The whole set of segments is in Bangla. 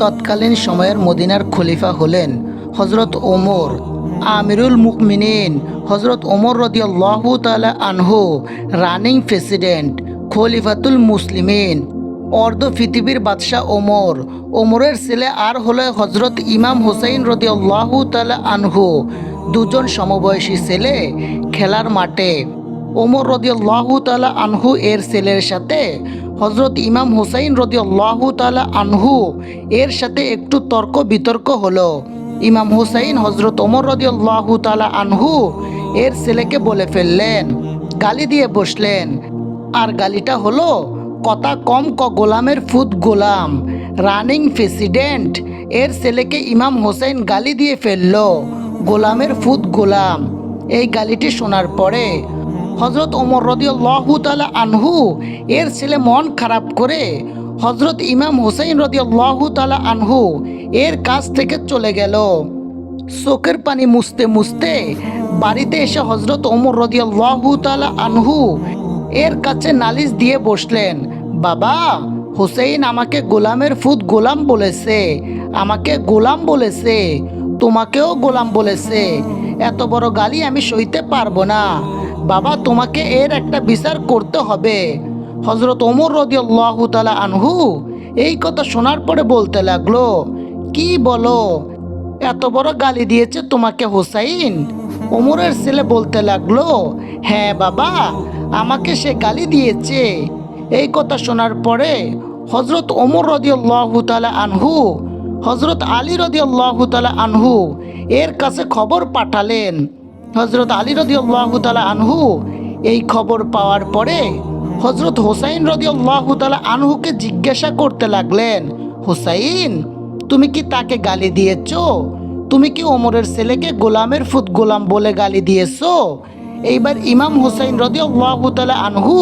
তৎকালীন সময়ের মদিনার খলিফা হলেন হজরত ওমর আমিরুল মুকমিনিন হজরত ওমর রদিয়াল্লাহু তালা আনহু, রানিং প্রেসিডেন্ট, খলিফাতুল মুসলিমিন। অর্ধ পৃথিবীর বাদশাহ ওমর। ওমরের ছেলে আর হলো হজরত ইমাম হুসাইন রদিয়াল্লাহু তালা আনহু। দুজন সমবয়সী ছেলে খেলার মাঠে। ওমর রদিয়াল্লাহু তালা আনহু এর ছেলের সাথে হজরত ইমাম হুসাইন রদিয়াল্লাহু তালা আনহু এর সাথে একটু তর্ক বিতর্ক হলো। ইমাম হুসাইন হজরত ওমর রদিয়াল্লাহু তালা আনহু এর ছেলেকে বলে ফেললেন, গালি দিয়ে বসলেন। আর গালিটা হলো, কথা কম ক গোলামের ফুদ গোলাম রানিং প্রেসিডেন্ট এর ছেলেকে ইমাম হোসেন গালি দিয়ে ফেলল, গোলামের ফুদ গোলাম। এই গালিটি শোনার পরে হজরত ওমর রদিয়াল্লাহু তালা আনহু, এর ছেলে মন খারাপ করে হজরত ইমাম হোসেন রদিয়াল্লাহু তালা আনহু এর কাছ থেকে চলে গেল। চোখের পানি মুছতে মুছতে বাড়িতে এসে হজরত ওমর রদিয়াল্লাহু তালা আনহু এর কাছে নালিশ দিয়ে বসলেন, বাবা, হুসেইন আমাকে গোলামের ফুদ গোলাম বলেছে, আমাকে গোলাম বলেছে, তোমাকেও গোলাম বলেছে, এত বড় গালি আমি সইতে পারব না। বাবা, তোমাকে এর একটা বিচার করতে হবে। হজরত ওমর রদিয়াল্লাহু তালা আনহু এই কথা শোনার পরে বলতে লাগল, কি বলো? এত বড় গালি দিয়েছে তোমাকে হুসাইন? ওমরের ছেলে বলতে লাগল হ্যাঁ বাবা, আমাকে সে গালি দিয়েছে। এই কথা শোনার পরে হজরত ওমর রদিয়াল্লাহু তালা আনহু হজরত আলী রদিয়াল্লাহু তালা আনহু এর কাছে খবর পাঠালেন। হজরত আলী রদিয়াল্লাহু তালা আনহু এই খবর পাওয়ার পরে হজরত হোসাইন রদিয়াল্লাহু তালা আনহুকে জিজ্ঞাসা করতে লাগলেন, হোসাইন, তুমি কি তাকে গালি দিয়েছ? তুমি কি ওমরের ছেলেকে গোলামের ফুত গোলাম বলে গালি দিয়েছ? এইবার ইমাম হুসাইন রদিয়াল্লাহু তালা আনহু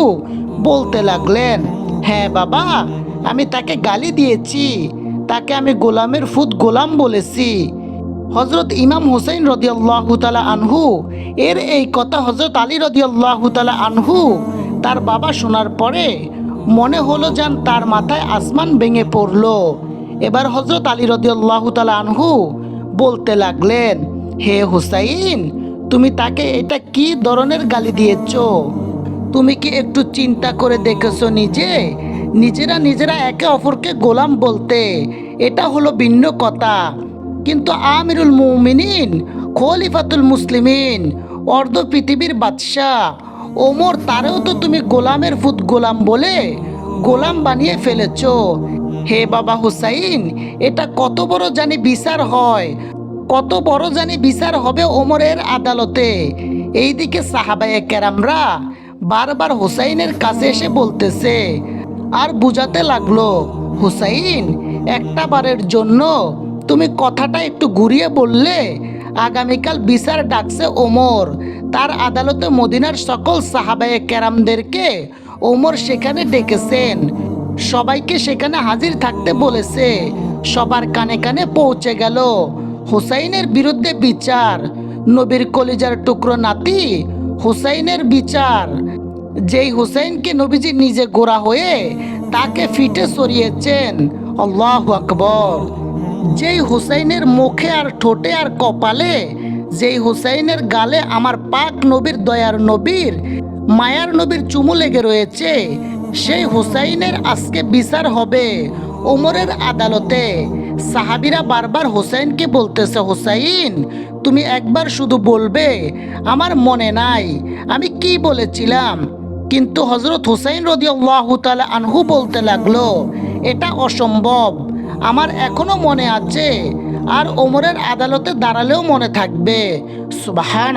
বলতে লাগলেন হ্যাঁ বাবা, আমি তাকে গালি দিয়েছি। তাকে আমি গোলামের ফুত গোলাম বলেছি। হজরত ইমাম হুসাইন রদিয়াল্লাহু তালা আনহু, এর এই কথা হজরত আলী রদিয়াল্লাহু তালা আনহু তার বাবা শোনার পরে মনে হলো যেন তার মাথায় আসমান ভেঙে পড়ল। এবার হজরত আলী রদিয়াল্লাহু তালা আনহু বলতে লাগলেন, হে হুসাইন, তুমি তাকে এটা কি ধরনের গালি দিয়েছ? তুমি কি একটু চিন্তা করে দেখেছ নিজে? নিজেরা নিজেরা একে অপরকে গোলাম বলতে। এটা হলো ভিন্ন কথা। কিন্তু আমিরুল মুমিনিন, খলিফাতুল মুসলিমিন, অর্ধ পৃথিবীর বাদশাহ। ওমর, তারেও তো তুমি গোলামের ফুত গোলাম বলে গোলাম বানিয়ে ফেলেছ। হে বাবা হুসাইন, এটা কত বড় জানি বিচার হয়। কত বড় জানি বিচার হবে ওমরের আদালতে। এইদিকে সাহাবায়ে কেরামরা বারবার হুসাইনের কাছে এসে বলতেছে, আর বুঝাতে লাগল, হুসাইন, একটা বারের জন্য তুমি কথাটা একটু ঘুরিয়ে বললে, আগামীকাল বিচার ডাকছে ওমর। তার আদালতে মদিনার সকল সাহাবায়ে কেরামদেরকে ওমর সেখানে ডেকেছেন। সবাইকে সেখানে হাজির থাকতে বলেছে। সবার কানে কানে পৌঁছে গেল। হুসাইনের বিরুদ্ধে বিচার। নবীর কলিজার টুকরো নাতি হুসাইনের বিচার। যেই হুসাইনকে নবীজি নিজে গোড়া হয়ে তাকে ফিটে সরিয়েছেন। আল্লাহ আকবর। যেই হুসাইনের মুখে আর ঠোঁটে আর কপালে, যেই হুসাইনের গালে আমার পাক নবীর দয়ার নবীর, মায়ার নবীর চুমু লেগে রয়েছে, সেই হুসাইনের আজকে বিচার হবে ওমরের আদালতে। সাহাবিরা বারবার হোসাইনকে বলতেছে, হোসাইন, তুমি একবার শুধু বলবে, আমার মনে নাই, আমি কি বলেছিলাম? কিন্তু হজরত হুসাইন রদিয়াল্লাহু তাআলা আনহু বলতে লাগল, এটা অসম্ভব আমার মনে আছে। আর ওমরের আদালতে দাঁড়ালেও মনে থাকবে। সুবাহান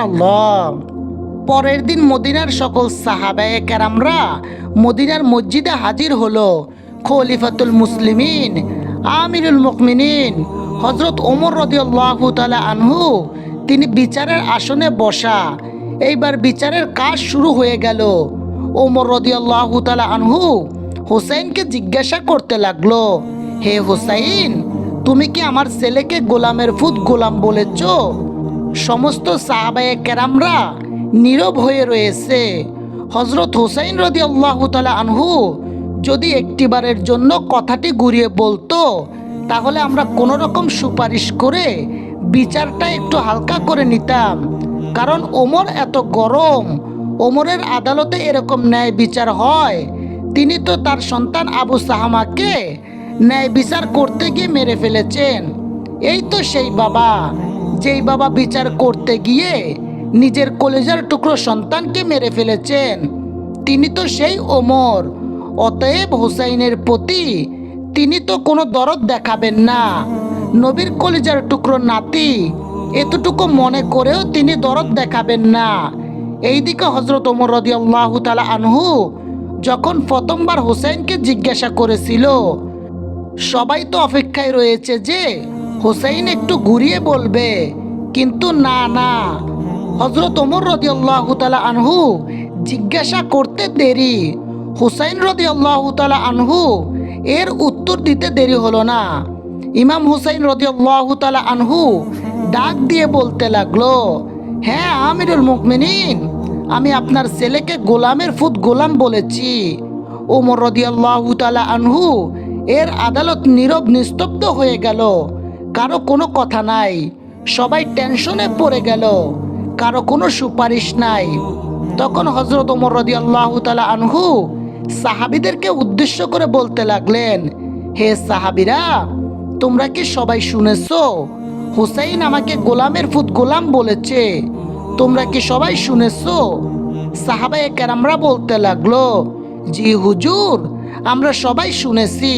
পরের দিন মদিনার সকল সাহাবায়ে কেরামরা মদিনার মসজিদে হাজির হলো। খলিফাতুল মুসলিমিন, আমিরুল মুকমিনিন হজরত ওমর রদিয়াল্লাহু আনহু, তিনি বিচারের আসনে বসা। এইবার বিচারের কাজ শুরু হয়ে গেল। ওমর রদিয়াল্লাহু আনহু হোসাইনকে জিজ্ঞাসা করতে লাগল। হে হোসাইন, তুমি কি আমার ছেলেকে গোলামের ফুত গোলাম বলেছ? সমস্ত সাহাবায়ে কেরামরা নীরব হয়ে রয়েছে। হজরত হোসাইন রদি আল্লাহ তালা আনহু যদি একটিবারের জন্য কথাটি ঘুরিয়ে বলতো, তাহলে আমরা কোনো রকম সুপারিশ করে বিচারটা একটু হালকা করে নিতাম। কারণ ওমর এত গরম, ওমরের আদালতে এরকম ন্যায় বিচার হয়। তিনি তো তার সন্তান আবু সাহামাকে ন্যায় বিচার করতে গিয়ে মেরে ফেলেছেন। এই তো সেই বাবা। যেই বাবা বিচার করতে গিয়ে নিজের কলেজার টুকরো সন্তানকে মেরে ফেলেছেন, তিনি তো সেই ওমর। অতএব হুসাইনের প্রতি তিনি তো কোনো দরদ দেখাবেন না। নবীর কলিজার টুকরো নাতি, এতটুকু মনে করেও তিনি দরদ দেখাবেন না। এইদিকে হজরত ওমর রদি আল্লাহ তালা আনহু যখন প্রথমবার হুসাইনকে জিজ্ঞাসা করেছিল সবাই তো অপেক্ষায় রয়েছে যে হুসাইন একটু ঘুরিয়ে বলবে। কিন্তু না না। হজরত ওমর রদি আল্লাহ তালা আনহু জিজ্ঞাসা করতে দেরি। হুসাইন রদি আল্লাহ তালা আনহু এর উত্তর দিতে দেরি হলো না। ইমাম হুসাইন রদি আল্লাহ তালা আনহু ডাক দিয়ে বলতে লাগল হ্যাঁ আমিরুল মুকমিনিন আমি আপনার ছেলেকে গোলামের ফুট গোলাম বলেছি। ওমর রদিয়াল্লাহু তালা আনহু এর আদালত নীরব নিস্তব্ধ হয়ে গেল। কারও কোনো কথা নাই। সবাই টেনশনে পড়ে গেল। কারও কোনো সুপারিশ নাই। তখন হজরত ওমর রদিয়াল্লাহু তালা আনহু সাহাবিদেরকে উদ্দেশ্য করে বলতে লাগলেন, হে সাহাবিরা, তোমরা কি সবাই শুনেছো? হুসাইন আমাকে গোলামের ফুট গোলাম বলেছে। তোমরা কি সবাই শুনেছো? সাহাবায়ে কেরামরা বলতে লাগল জি, হুজুর, আমরা সবাই শুনেছি।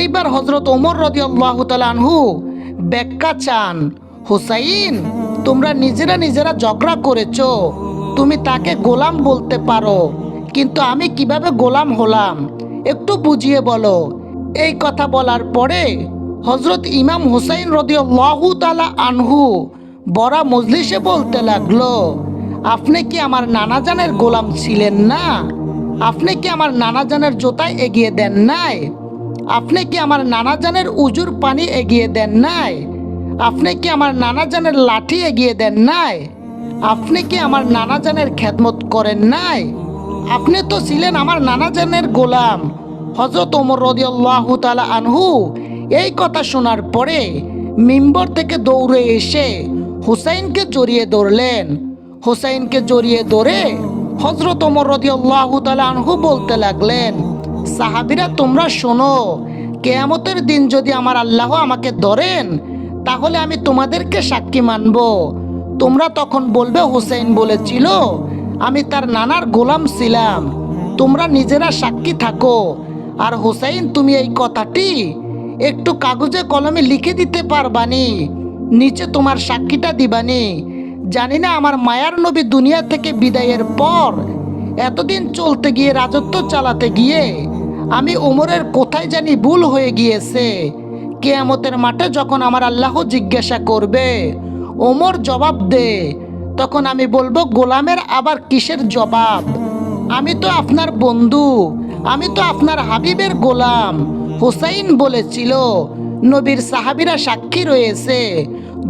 এইবার হজরত ওমর রদি আল্লাহ আনহু ব্যাখ্যা চান, হুসাইন, তোমরা নিজেরা নিজেরা ঝগড়া করেছ, তুমি তাকে গোলাম বলতে পারো, কিন্তু আমি কীভাবে গোলাম হলাম? একটু বুঝিয়ে বলো। এই কথা বলার পরে হজরত ইমাম হুসাইন রদিয়াল্লাহু তালা আনহু বড়া মজলিসে বলতে লাগল, আপনি কি আমার নানাজানের গোলাম ছিলেন না? আপনি কি আমার নানা জানের জোতায় এগিয়ে দেন নাই? আপনি কি আমার নানা জানের উজুর পানি এগিয়ে দেন নাই? আপনি কি আমার নানা জানের লাঠি এগিয়ে দেন নাই? আপনি কি আমার নানা জানের খেদমত করেন নাই? আপনি তো ছিলেন আমার নানা জানের গোলাম। হজরত ওমর রদিয়াল্লাহু তালা আনহু। এই কথা শোনার পরে মিম্বর থেকে দৌড়ে এসে হুসাইনকে জড়িয়ে ধরলেন। হুসাইনকে জড়িয়ে ধরে হজরত ওমর রদিয়াল্লাহু আনহু বলতে লাগলেন, সাহাবিরা, তোমরা শোনো, কেয়ামতের দিন যদি আমার আল্লাহ আমাকে ধরেন, তাহলে আমি তোমাদেরকে সাক্ষী মানব। তোমরা তখন বলবে, হুসাইন বলেছিল, আমি তার নানার গোলাম ছিলাম, তোমরা নিজেরা সাক্ষী থাকো। আর হুসাইন, তুমি এই কথাটি একটু কাগজে কলমে লিখে দিতে পারবানি, নিচে তোমার সাক্ষীটা দিবানি। জানি না আমার মায়ার নবী দুনিয়া থেকে বিদায়ের পর এতদিন চলতে গিয়ে, রাজত্ব চালাতে গিয়ে আমি ওমরের কোথায় জানি ভুল হয়ে গিয়েছে। কেয়ামতের মাঠে যখন আমার আল্লাহ জিজ্ঞাসা করবে, ওমর জবাব দে, তখন আমি বলব, গোলামের আবার কিসের জবাব? আমি তো আপনার বন্ধু, আমি তো আপনার হাবিবের গোলাম, হুসাইন বলেছিল, নবীর সাহাবিরা সাক্ষী রয়েছে।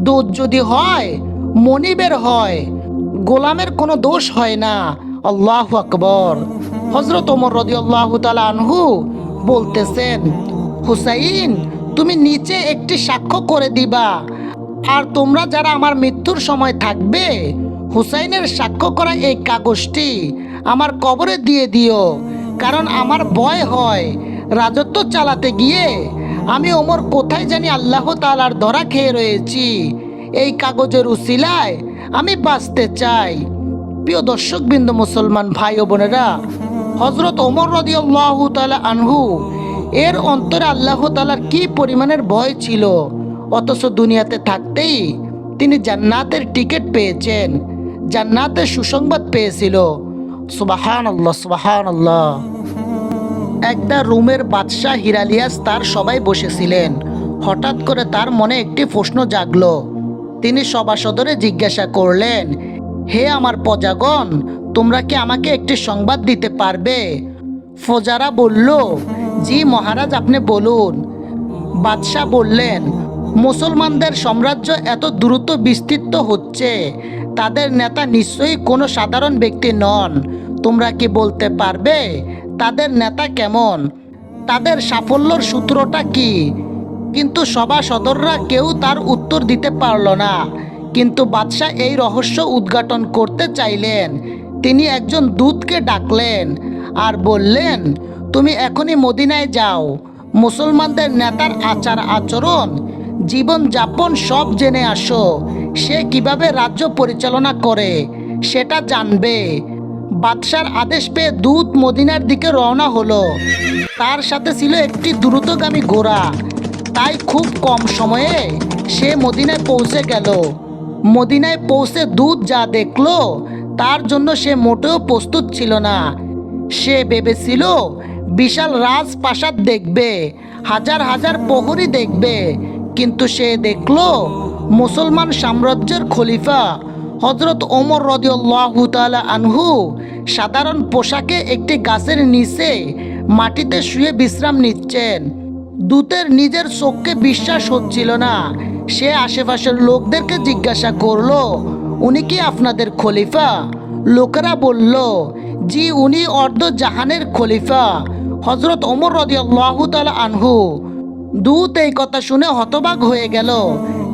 দুধ যদি হয় মনিবের হয়, গোলামের কোনো দোষ হয় না। আল্লাহ আকবর। হজরত ওমর রদি আল্লাহ আনহু বলতেছেন, হুসাইন, তুমি নিচে একটি সাক্ষ্য করে দিবা। আর তোমরা যারা আমার মৃত্যুর সময় থাকবে, হুসাইনের সাক্ষ্য করা এই কাগজটি আমার কবরে দিয়ে দিও। কারণ আমার ভয় হয় রাজত্ব চালাতে গিয়ে। আমি ওমর কোথায় জানি আল্লাহ তালার ধরা খেয়ে রয়েছি। এই কাগজের উসিলায় আমি বাঁচতে চাই। প্রিয় দর্শক দর্শকবৃন্দ, মুসলমান ভাই ও বোনেরা হজরত ওমর রদি আল্লাহ তালা আনহু, এর অন্তরে আল্লাহ তালার কি পরিমাণের ভয় ছিল? অথচ দুনিয়াতে থাকতেই তিনি জান্নাতের টিকিট পেয়েছেন, জান্নাতের সুসংবাদ পেয়েছিল। সুবাহান আল্লাহ সুবাহান আল্লাহ একটা রুমের বাদশাহ হিরালিয়াস তার সবাই বসেছিলেন। হঠাৎ করে তার মনে একটি প্রশ্ন জাগলো। তিনি সভাসদরে জিজ্ঞাসা করলেন, হে আমার প্রজাগণ, তোমরা কি আমাকে একটি সংবাদ দিতে পারবে? ফোজারা বলল, জি মহারাজ, আপনি বলুন। বাদশাহ বললেন, মুসলমানদের সাম্রাজ্য এত দ্রুত বিস্তৃত হচ্ছে, তাদের নেতা নিশ্চয়ই কোনো সাধারণ ব্যক্তি নন। তোমরা কি বলতে পারবে, তাদের নেতা কেমন? তাদের সাফল্যর সূত্রটা কি? কিন্তু সভা সদররা কেউ তার উত্তর দিতে পারল না। কিন্তু বাদশাহ এই রহস্য উদ্ঘাটন করতে চাইলেন। তিনি একজন দূতকে ডাকলেন আর বললেন, তুমি এখনই মদিনায় যাও। মুসলমানদের নেতার আচার আচরণ, জীবন যাপন সব জেনে আসো। সে কীভাবে রাজ্য পরিচালনা করে, সেটা জানবে। বাদশার আদেশ পেয়ে দূত মদিনার দিকে রওনা হলো। তার সাথে ছিল একটি দ্রুতগামী ঘোড়া। তাই খুব কম সময়ে সে মদিনায় পৌঁছে গেল। মদিনায় পৌঁছে দুধ যা দেখল, তার জন্য সে মোটেও প্রস্তুত ছিল না। সে ভেবেছিল, বিশাল রাজপ্রাসাদ দেখবে, হাজার হাজার প্রহরী দেখবে। কিন্তু সে দেখল, মুসলমান সাম্রাজ্যের খলিফা হজরত ওমর রদিউল্লাহু তাআলা আনহু সাধারণ পোশাকে একটি গাছের নিচে মাটিতে শুয়ে বিশ্রাম নিচ্ছেন। দূতের নিজের চোখকে বিশ্বাস হচ্ছিল না। সে আশেপাশের লোকদেরকে জিজ্ঞাসা করল, উনি কি আপনাদের খলিফা? লোকেরা বলল, জি, উনি অর্ধ জাহানের খলিফা হজরত ওমর রদিয়াল্লাহু তাআলা আনহু। দূত এই কথা শুনে হতবাক হয়ে গেল।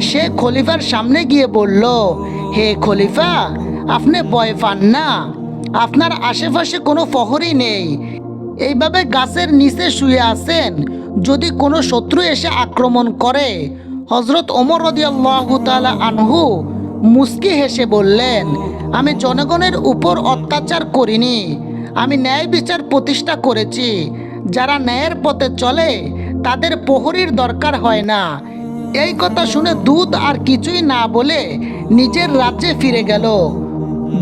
সে খলিফার সামনে গিয়ে বলল, হে খলিফা, আপনি ভয় পান না। আপনার আশেপাশে কোনো ফহরই নেই। এইভাবে গাছের নিচে শুয়ে আছেন। যদি কোনো শত্রু এসে আক্রমণ করে হজরত ওমর রদিয়াল্লাহু তাআলা আনহু মুস্কি হেসে বললেন, আমি জনগণের উপর অত্যাচার করিনি, আমি ন্যায় বিচার প্রতিষ্ঠা করেছি। যারা ন্যায়ের পথে চলে, তাদের প্রহরীর দরকার হয় না। এই কথা শুনে দূত আর কিছুই না বলে নিজের রাজ্যে ফিরে গেল।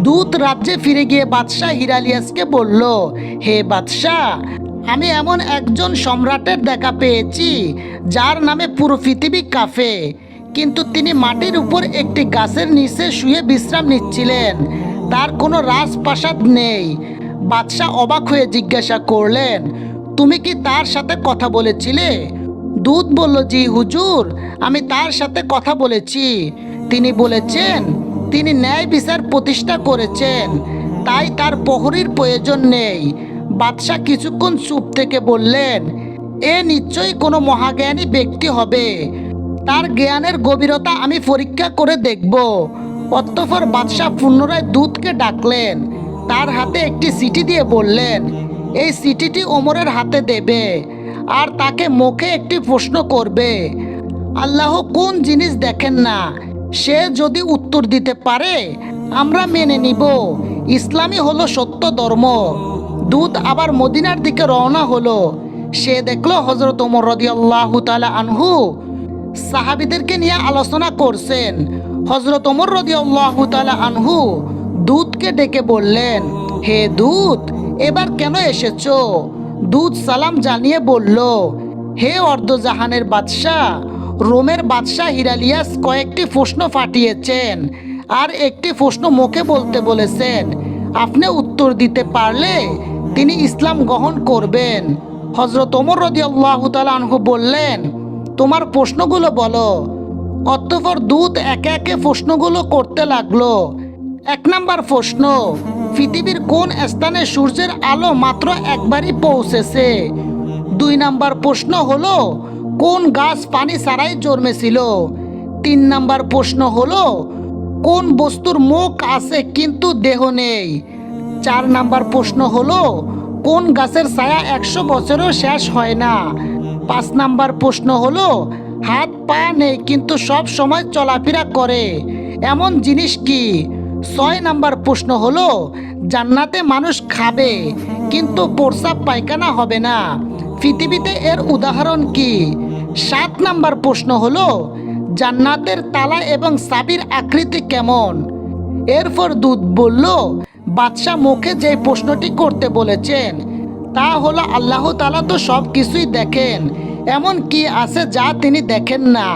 দূত রাজ্যে ফিরে গিয়ে বাদশাহ হিরালিয়াসকে বলল, হে বাদশাহ আমি এমন একজন সম্রাটের দেখা পেয়েছি, যার নামে পুরো পৃথিবী কাফে কিন্তু তিনি মাটির উপর একটি গাছের নিচে শুয়ে বিশ্রাম নিচ্ছিলেন। তার কোনো রাজপ্রাসাদ নেই। বাদশাহ অবাক হয়ে জিজ্ঞাসা করলেন, তুমি কি তার সাথে কথা বলেছিলে? দূত বলল, জি, হুজুর, আমি তার সাথে কথা বলেছি। তিনি বলেছেন, তিনি ন্যায় বিচার প্রতিষ্ঠা করেছেন। তাই তার প্রহরীর প্রয়োজন নেই। বাদশাহ কিছুক্ষণ চুপ থেকে বললেন, এ নিশ্চয়ই কোনো মহাজ্ঞানী ব্যক্তি হবে। তার জ্ঞানের গভীরতা আমি পরীক্ষা করে দেখব। অতঃপর বাদশাহ পুনরায় দূতকে ডাকলেন। তার হাতে একটি চিঠি দিয়ে বললেন, এই চিঠিটি ওমরের হাতে দেবে আর তাকে মুখে একটি প্রশ্ন করবে। আল্লাহ কোন জিনিস দেখেন না, সে যদি উত্তর দিতে পারে, আমরা মেনে নিব। ইসলামই হলো সত্য ধর্ম। দূত আবার মদিনার দিকে রওনা হলো। সে দেখল হজরত ওমর রদিয়াল্লাহু তাআলা আনহু সাহাবিদেরকে নিয়ে আলোচনা করছেন। হজরত ওমর রদিয়াল্লাহু তাআলা আনহু দূতকে ডেকে বললেন, হে দূত, এবার কেন এসেছ? দূত সালাম জানিয়ে বলল, হে অর্ধজাহানের বাদশাহ, রোমের বাদশাহ হিরালিয়াস কয়েকটি প্রশ্ন ফাটিয়েছেন আর একটি প্রশ্ন মুখে বলতে বলেছেন। আপনি উত্তর দিতে পারলে তিনি ইসলাম গ্রহণ করবেন। হজরত ওমর রদিয়াল্লাহু তাআলা আনহু বললেন, তোমার প্রশ্নগুলো বলো। অতঃপর দূত একে একে প্রশ্নগুলো করতে লাগল। এক নাম্বার প্রশ্ন, পৃথিবীর কোন স্থানে সূর্যের আলো মাত্র একবারই পৌঁছেছে? দুই নাম্বার প্রশ্ন হলো, কোন গাছ পানি ছাড়াই জন্মেছিল? তিন নাম্বার প্রশ্ন হলো, কোন বস্তুর মুখ আছে কিন্তু দেহ নেই? চার নাম্বার প্রশ্ন হলো, কোন গাছের ছায়া একশো বছরেও শেষ হয় না? পাঁচ নাম্বার প্রশ্ন হলো, হাত পা নেই, কিন্তু সব সময় চলাফেরা করে। এমন জিনিস কি? ছয় নাম্বার প্রশ্ন হলো, জান্নাতে মানুষ খাবে, কিন্তু প্রস্রাব পায়খানা হবে না। পৃথিবীতে এর উদাহরণ কি? সাত নাম্বার প্রশ্ন হলো, জান্নাতের তালা এবং সাবির আকৃতি কেমন? এরপর দূত বলল, বাদশাহ মুখে যে প্রশ্নটি করতে বলেছেন, তা হলো আল্লাহ তালা তো সব কিছুই দেখেন। এমন কি আছে যা তিনি দেখেন না?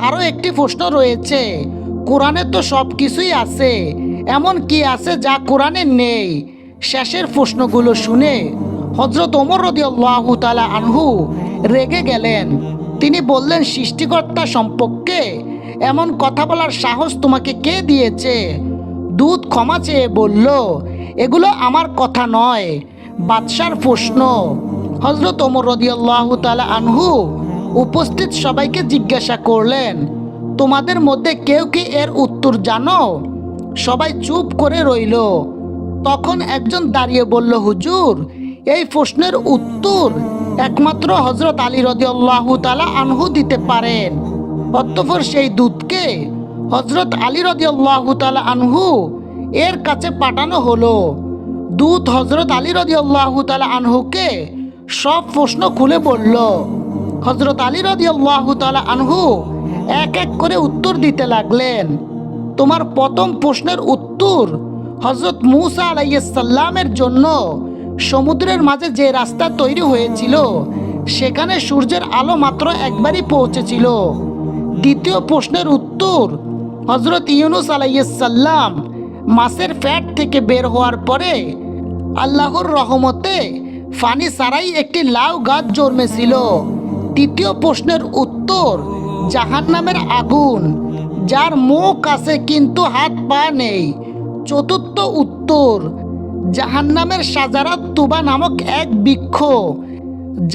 আরও একটি প্রশ্ন রয়েছে, কোরআনে তো সব কিছুই আছে। এমন কি আছে যা কোরআনে নেই? শেষের প্রশ্নগুলো শুনে হজরত ওমর রদিয়াল্লাহু তাআলা আনহু রেগে গেলেন। তিনি বললেন, সৃষ্টিকর্তা সম্পর্কে এমন কথা বলার সাহস তোমাকে কে দিয়েছে? দুধ ক্ষমা চেয়ে বলল, এগুলো আমার কথা নয়, বাদশার প্রশ্ন। হজরত ওমর রদিয়াল্লাহু তালা আনহু উপস্থিত সবাইকে জিজ্ঞাসা করলেন, তোমাদের মধ্যে কেউ কি এর উত্তর জানো? সবাই চুপ করে রইল। তখন একজন দাঁড়িয়ে বলল, হুজুর, এই প্রশ্নের উত্তর একমাত্র হজরত আলী রদিয়াল্লাহ তালা আনহু দিতে পারেন। অতঃপর সেই দূতকে হজরত আলী রদিয়াল্লাহ তালা আনহু এর কাছে পাঠানো হলো। দূত হজরত আলী রদিয়াল্লাহ তালা আনহুকে সব প্রশ্ন খুলে বলল। হজরত আলী রদিয়াল্লাহ তালা আনহু এক এক করে উত্তর দিতে লাগলেন। তোমার প্রথম প্রশ্নের উত্তর হজরত মুসা আলাইসাল্লামের জন্য। সমুদ্রের মাঝে যে রাস্তা তৈরি হয়েছিল, সেখানে সূর্যের আলো মাত্র একবারই পৌঁছেছিল। দ্বিতীয় প্রশ্নের উত্তর হজরত ইউনুস আলাইসাল্লাম মাছের ফ্যাট থেকে বের হওয়ার পরে আল্লাহর রহমতে ফানি সারাই একটি লাউ গাছ জন্মেছিল। তৃতীয় প্রশ্নের উত্তর, জাহান্নামের আগুন, যার মুখ আছে কিন্তু হাত পা নেই। চতুর্থ উত্তর, জাহান্নামের সাজারাত তুবা নামক এক বৃক্ষ,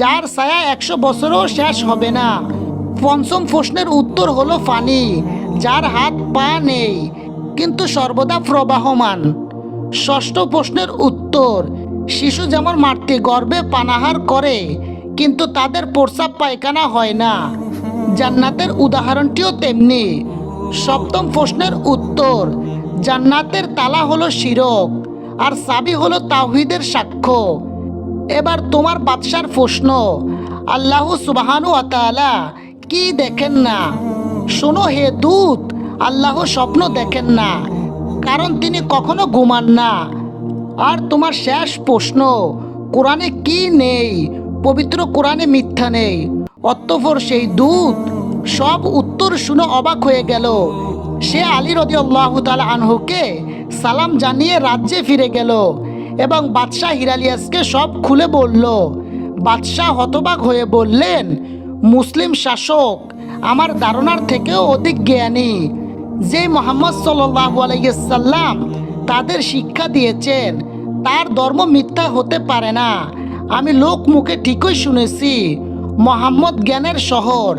যার ছায়া একশো বছরও শেষ হবে না। পঞ্চম প্রশ্নের উত্তর হলো ফানি, যার হাত পা নেই, কিন্তু সর্বদা প্রবাহমান। ষষ্ঠ প্রশ্নের উত্তর, শিশু যেমন মাতৃ গর্বে পানাহার করে, কিন্তু তাদের প্রস্রাব পায়খানা হয় না। জান্নাতের উদাহরণটিও তেমনি। সপ্তম প্রশ্নের উত্তর, জান্নাতের তালা হলো শিরক, আর সাবি হলো তাওহিদের সাক্ষ্য। এবার তোমার বাদশার প্রশ্ন, আল্লাহ সুবাহানু আতালা কি দেখেন না? শোনো হে দূত, আল্লাহ স্বপ্ন দেখেন না, কারণ তিনি কখনো ঘুমান না। আর তোমার শেষ প্রশ্ন, কোরআনে কি নেই? পবিত্র কোরআনে মিথ্যা নেই। অতঃপর সেই দূত সব উত্তর শুনে অবাক হয়ে গেল। সে আলী রদি আল্লাহ তালা আনহুকে সালাম জানিয়ে রাজ্যে ফিরে গেল এবং বাদশাহ হিরালিয়াসকে সব খুলে বলল, বাদশাহ হতবাক হয়ে বললেন মুসলিম শাসক আমার ধারণার থেকেও অধিক জ্ঞানী। যে মোহাম্মদ সাল্লাহ আলাইসাল্লাম তাদের শিক্ষা দিয়েছেন, তার ধর্ম মিথ্যা হতে পারে না। আমি লোক মুখে ঠিকই শুনেছি, মোহাম্মদ জ্ঞানের শহর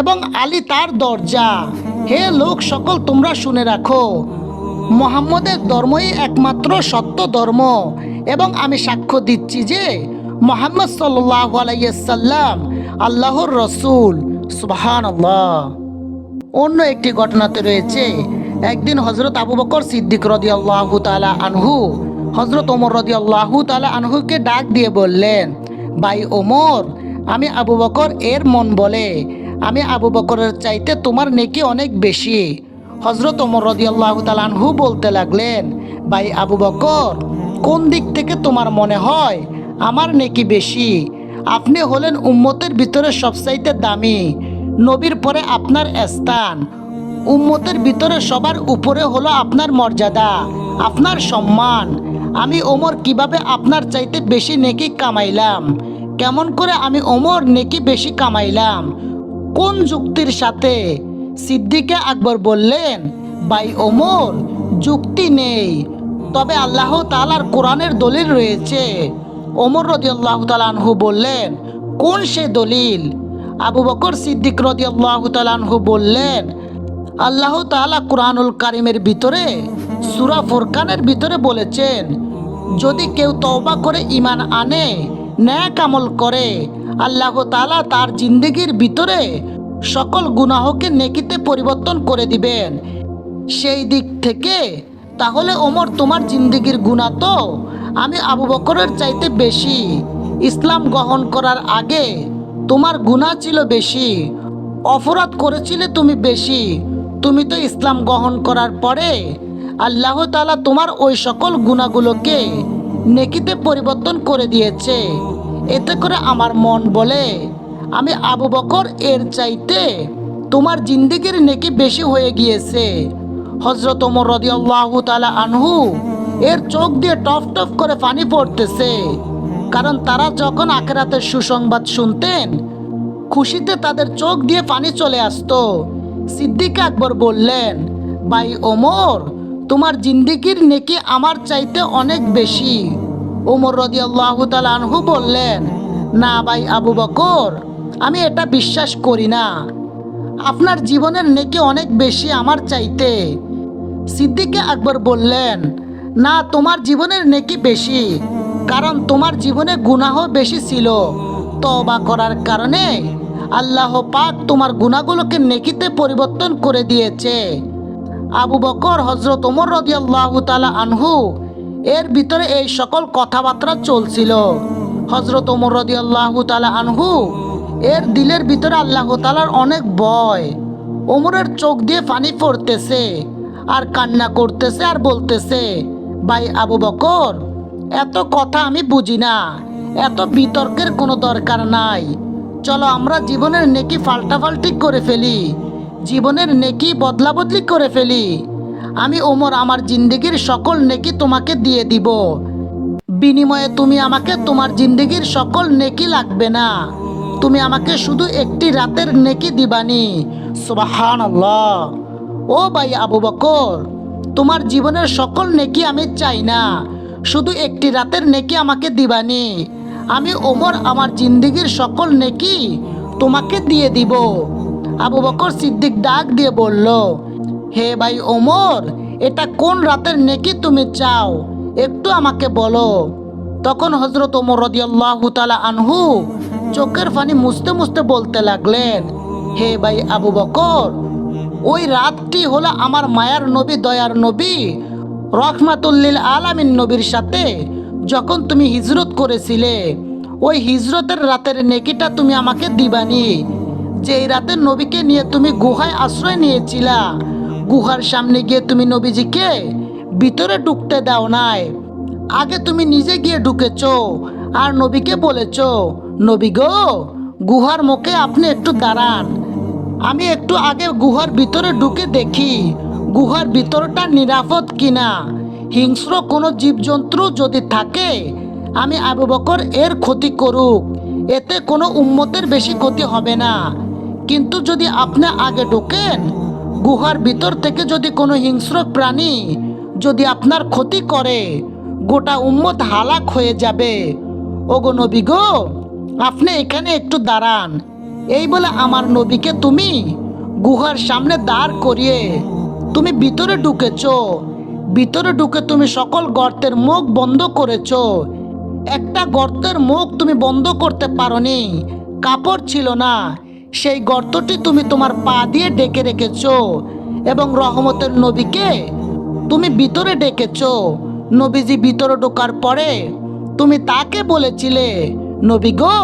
এবং আলী তার দরজা। হে লোক, সকল তোমরা শুনে রাখো, মোহাম্মদের ধর্মই একমাত্র সত্য ধর্ম এবং আমি সাক্ষ্য দিচ্ছি যে মোহাম্মদ সাল্লাহ আলাইসাল্লাম আল্লাহর রসুল সুবহান আল্লাহ অন্য একটি ঘটনাতে রয়েছে, একদিন হজরত আবু বকর সিদ্দিক রদি আল্লাহ তালা আনহু হজরত ওমর রদি আল্লাহ তালা আনহুকে ডাক দিয়ে বললেন, ভাই ওমর, আমি আবু বকর এর মন বলে, আমি আবু বকরের চাইতে তোমার নেকি অনেক বেশি। হজরত ওমর রদি আল্লাহ তালানহু বলতে লাগলেন, ভাই আবু বকর, কোন দিক থেকে তোমার মনে হয় আমার নেকি বেশি? আপনি হলেন উম্মতের ভিতরে সবচাইতে দামি। নবীর পরে আপনার স্থান। উম্মতের ভিতরে সবার উপরে হলো আপনার মর্যাদা, আপনার সম্মান। আমি ওমর কীভাবে আপনার চাইতে বেশি নেকি কামাইলাম? কেমন করে আমি ওমর নেকি বেশি কামাইলাম? কোন যুক্তির সাথে? সিদ্দিকে আকবর বললেন, ভাই ওমর, যুক্তি নেই। তবে আল্লাহ তালার কোরআনের দলিল রয়েছে। ওমর রদি আল্লাহ তালানহু বললেন, কোন সে দলিল? আবু বকর সিদ্দিক রদি আল্লাহ তালানহু বললেন, আল্লাহ তাআলা কোরআনুল কারিমের ভিতরে, সুরা ফোরকানের ভিতরে বলেছেন, যদি কেউ তওবা করে ইমান আনে, ন্যাক আমল করে, আল্লাহ তালা তার জিন্দগির ভিতরে সকল গুনাহকে নেকিতে পরিবর্তন করে দিবেন। সেই দিক থেকে তাহলে ওমর তোমার জিন্দগির গুণা তো আমি আবু বকরের চাইতে বেশি। ইসলাম গ্রহণ করার আগে তোমার গুণা ছিল বেশি, অপরাধ করেছিলে তুমি বেশি। তুমি তো ইসলাম গ্রহণ করার পরে আল্লাহ তালা তোমার ওই সকল গুণাগুলোকে নেকিতে পরিবর্তন করে দিয়েছে। এতে করে আমার মন বলে, আমি আবু বকর এর চাইতে তোমার জিন্দিগির নেকি বেশি হয়ে গিয়েছে। হজরত ওমর রদি তালা আনহু এর চোখ দিয়ে টপ টপ করে পানি পড়তেছে। কারণ তারা যখন আখেরাতের সুসংবাদ শুনতেন, খুশিতে তাদের চোখ দিয়ে পানি চলে আসতো। সিদ্দিক আকবর বললেন, ভাই ওমর, তোমার জিন্দিগির নেকি আমার চাইতে অনেক বেশি। ওমর রদি আল্লাহ আনহু বললেন, না ভাই আবু বকর, আমি এটা বিশ্বাস করি না। আপনার জীবনের নেকি অনেক বেশি আমার চাইতে। সিদ্দিকে আকবর বললেন না তোমার জীবনের নেকি বেশি, কারণ তোমার জীবনে গুনাহ বেশি ছিল। তবা করার কারণে আল্লাহ পাক তোমার গুনাহগুলোকে নেকিতে পরিবর্তন করে দিয়েছে। আবু বকর হজরত ওমর রদিয়াল্লাহ তালা আনহু, এর ভিতরে এই সকল কথাবার্তা চলছিল। হজরত ওমর রদিয়াল্লাহ তালা আনহু, এর দিলের ভিতরে আল্লাহ তালার অনেক ভয়। ওমরের চোখ দিয়ে পানি পড়তেছে, আর কান্না করতেছে আর বলতেছে ভাই আবু বকর, এত কথা আমি বুঝি না। এত বিতর্কের কোনো দরকার নাই। চলো আমরা জীবনের নেকি ফাল্টাফাল্টি করে ফেলি। জীবনের নেকি বদলা বদলি করে ফেলি। আমি ওমর, আমার জিন্দগির সকল নেকি তোমাকে দিয়ে দিব। বিনিময়ে তুমি আমাকে তোমার জিন্দগির সকল নেকি লাগবে না। তুমি আমাকে শুধু একটি রাতের নেকি দিবানি। সুবাহান ও ভাই আবু বকর তোমার জীবনের সকল নেকি আমি চাই না। শুধু একটি রাতের নেকি আমাকে দিবানি। আমি ওমর, আমার জিন্দগির সকল নেকি তোমাকে দিয়ে দিব। আবু বকর সিদ্দিক ডাক দিয়ে বলল, হে ভাই ওমর, এটা কোন রাতের নেকি তুমি চাও? একটু আমাকে বলো। তখন হজরত ওমর রদিয়াল্লাহু তালা আনহু চোখের ফানি মুছতে মুছতে বলতে লাগলেন, হে ভাই আবু বকর ওই রাতটি হলো আমার মায়ার নবী, দয়ার নবী রহমাতুল্লিল আলামিন নবীর সাথে যখন তুমি হিজরত করেছিলে। ওই হিজরতের রাতের নেকিটা তুমি আমাকে দিবানি। যে এই রাতে নবীকে নিয়ে তুমি গুহায় আশ্রয় নিয়েছিলা, গুহার সামনে গিয়ে তুমি নবীজিকে ভিতরে ঢুকতে দাও নাই। আগে তুমি নিজে গিয়ে ঢুকেছ আর নবীকে বলেছ, নবী গো, গুহার মুখে আপনি একটু দাঁড়ান। আমি একটু আগে গুহার ভিতরে ঢুকে দেখি, গুহার ভিতরটা নিরাপদ কিনা। হিংস্র কোনো জীবজন্তু যদি থাকে, আমি আবু বকর এর ক্ষতি করুক। এতে কোনো উম্মতের বেশি ক্ষতি হবে না। কিন্তু যদি আপনি আগে ঢোকেন, গুহার ভিতর থেকে যদি কোনো হিংস্র প্রাণী যদি আপনার ক্ষতি করে, গোটা উম্মত হালাক হয়ে যাবে। ওগো নবী গো, আপনি এখানে একটু দাঁড়ান। এই বলে আমার নবীকে তুমি গুহার সামনে দাঁড় করিয়ে তুমি ভিতরে ঢুকেছ। ভিতরে ঢুকে তুমি সকল গর্তের মুখ বন্ধ করেছ। একটা গর্তের মুখ তুমি বন্ধ করতে পারোনি, কাপড় ছিল না। সেই গর্তটি তুমি তোমার পা দিয়ে ডেকে রেখেছ এবং রহমতের নবীকে তুমি ভিতরে ডেকেছ। নবীজি ভিতরে ঢোকার পরে তুমি তাকে বলেছিলে, নবী গো,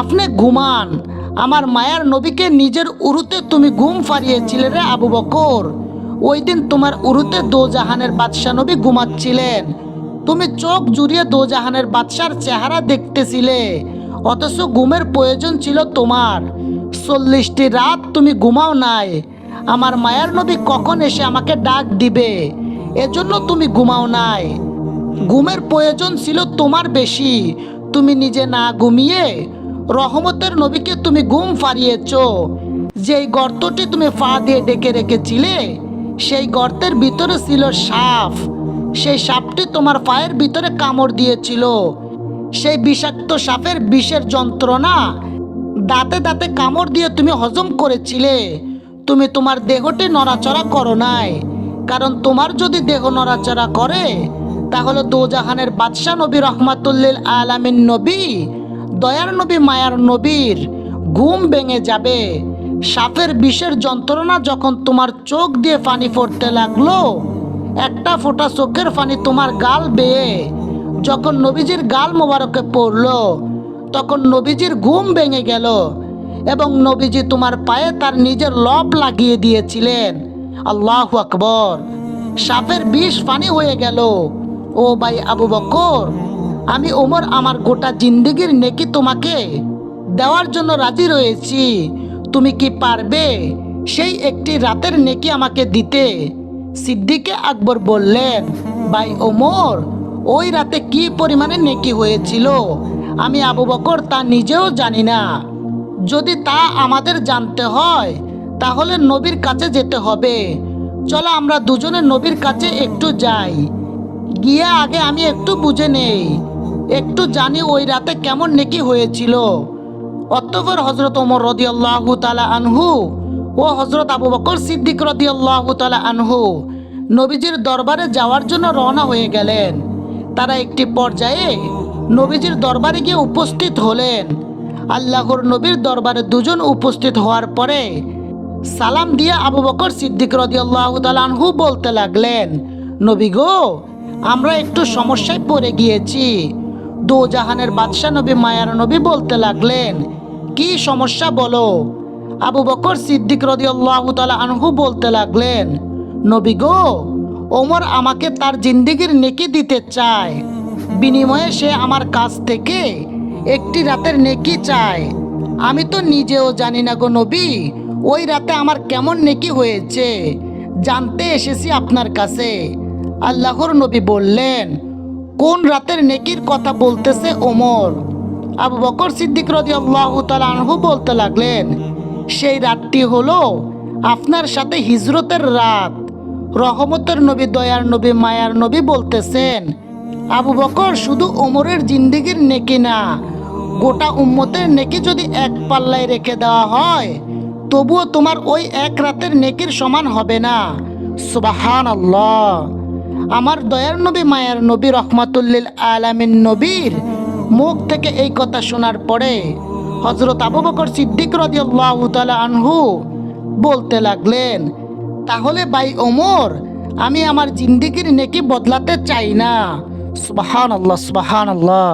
আপনি ঘুমান আমার মায়ার নবীকে নিজের উরুতে তুমি ঘুম ফারিয়েছিলে রে আবু বকর। ওই দিন তোমার উরুতে দোজাহানের বাদশাহ নবী ঘুমাচ্ছিলেন। তুমি চোখ জুড়িয়ে দোজাহানের বাদশার চেহারা দেখতেছিলে, অথচ ঘুমের প্রয়োজন ছিল তোমার। চল্লিশটি রাত তুমি ঘুমাও নাই। আমার মায়ার নবী কখন এসে আমাকে ডাক দিবে? এজন্য তুমি ঘুমাও নাই। ঘুমের প্রয়োজন ছিল তোমার বেশি। তুমি নিজে না ঘুমিয়ে রহমতের নবীকে তুমি ঘুম ফারিয়েছ। যেই গর্তটি তুমি ফা দিয়ে ডেকে রেখেছিলে, সেই গর্তের ভিতরে ছিল সাপ। সেই সাপটি তোমার পায়ের ভিতরে কামড় দিয়েছিল। সেই বিষাক্ত সাপের বিষের যন্ত্রণা দাঁতে দাঁতে কামড় দিয়ে তুমি হজম করেছিলে। তুমি তোমার দেহটি নড়াচড়া করো নাই। কারণ তোমার যদি দেহ নড়াচড়া করে, তাহলে দোজাহানের বাদশাহ নবী রহমাতুল্লিল আলামিন নবী দয়ার নবী, মায়ার নবীর ঘুম ভেঙে যাবে। সাপের বিষের যন্ত্রণা যখন তোমার চোখ দিয়ে পানি পড়তে লাগল, একটা ফোঁটা চোখের পানি তোমার গাল বেয়ে যখন নবীজির গাল মোবারকে পড়ল, তখন নবীজির ঘুম ভেঙে গেল এবং নবীজি তোমার পায়ে তার নিজের লব লাগিয়ে দিয়েছিলেন। আল্লাহ আকবর। সাপের বিষ পানি হয়ে গেল। ও ভাই আবু বকর আমি ওমর, আমার গোটা জিন্দিগির নেকি তোমাকে দেওয়ার জন্য রাজি রয়েছি। তুমি কি পারবে সেই একটি রাতের নেকি আমাকে দিতে? সিদ্দিকে আকবর বললেন, ভাই ওমর, ওই রাতে কি পরিমাণে নেকি হয়েছিল? আমি আবু বকর তা নিজেও জানি না। যদি তা আমাদের জানতে হয়, তাহলে নবীর কাছে যেতে হবে। চলো আমরা দুজনে নবীর কাছে একটু যাই। গিয়ে আগে আমি একটু বুঝে নেই। একটু জানি ওই রাতে কেমন নেকি হয়েছিল। অতঃপর হজরত ওমর রদিয়াল্লাহু তালা আনহু ও হজরত আবু বকর সিদ্দিক রদিয়াল্লাহু তালা আনহু নবীজির দরবারে যাওয়ার জন্য রওনা হয়ে গেলেন। তারা একটি পর্যায়ে নবীজির দরবারে গিয়ে উপস্থিত হলেন। আল্লাহর নবীর দরবারে দুজন উপস্থিত হওয়ার পরে সালাম দিয়ে আবু বকর সিদ্দিক রদিয়াল্লাহু তালা আনহু বলতে লাগলেন, নবী গো আমরা একটু সমস্যায় পড়ে গিয়েছি। দো জাহানের বাদশাহ নবী, মায়ার নবী বলতে লাগলেন, কি সমস্যা বলো? আবু বকর সিদ্দিক রদিয়াল্লাহু তালা আনহু বলতে লাগলেন, নবী গো, ওমর আমাকে তার জিন্দিগির নেকি দিতে চায়। বিনিময়ে সে আমার কাছ থেকে একটি রাতের নেকি চায়। আমি তো নিজেও জানি না গো নবী, ওই রাতে আমার কেমন নেকি হয়েছে। জানতে এসেছি আপনার কাছে। আল্লাহর নবী বললেন, কোন রাতের নেকির কথা বলতেছে ওমর? আবু বকর সিদ্দিক রদি আল্লাহ আনহু বলতে লাগলেন, সেই রাতটি হলো আপনার সাথে হিজরতের রাত। রহমতের নবী, দয়ার নবী, মায়ার নবী বলতেছেন, আবু বকর শুধু ওমরের জিন্দিগির নেকি না, গোটা উম্মতের নেকি যদি এক পাল্লায় রেখে দেওয়া হয়, তবুও তোমার ওই এক রাতের নেকির সমান হবে না। সুবাহান আল্লাহ আমার দয়ার নবী, মায়ার নবী, রহমাতুল্লিল আলামিন নবীর মুখ থেকে এই কথা শোনার পরে হজরত আবু বকর সিদ্দিক রদিয়াল্লাহু আনহু বলতে লাগলেন, তাহলে ভাই ওমর, আমি আমার জিন্দিগির নেকি বদলাতে চাই না। সুবাহান আল্লাহ সুবাহান আল্লাহ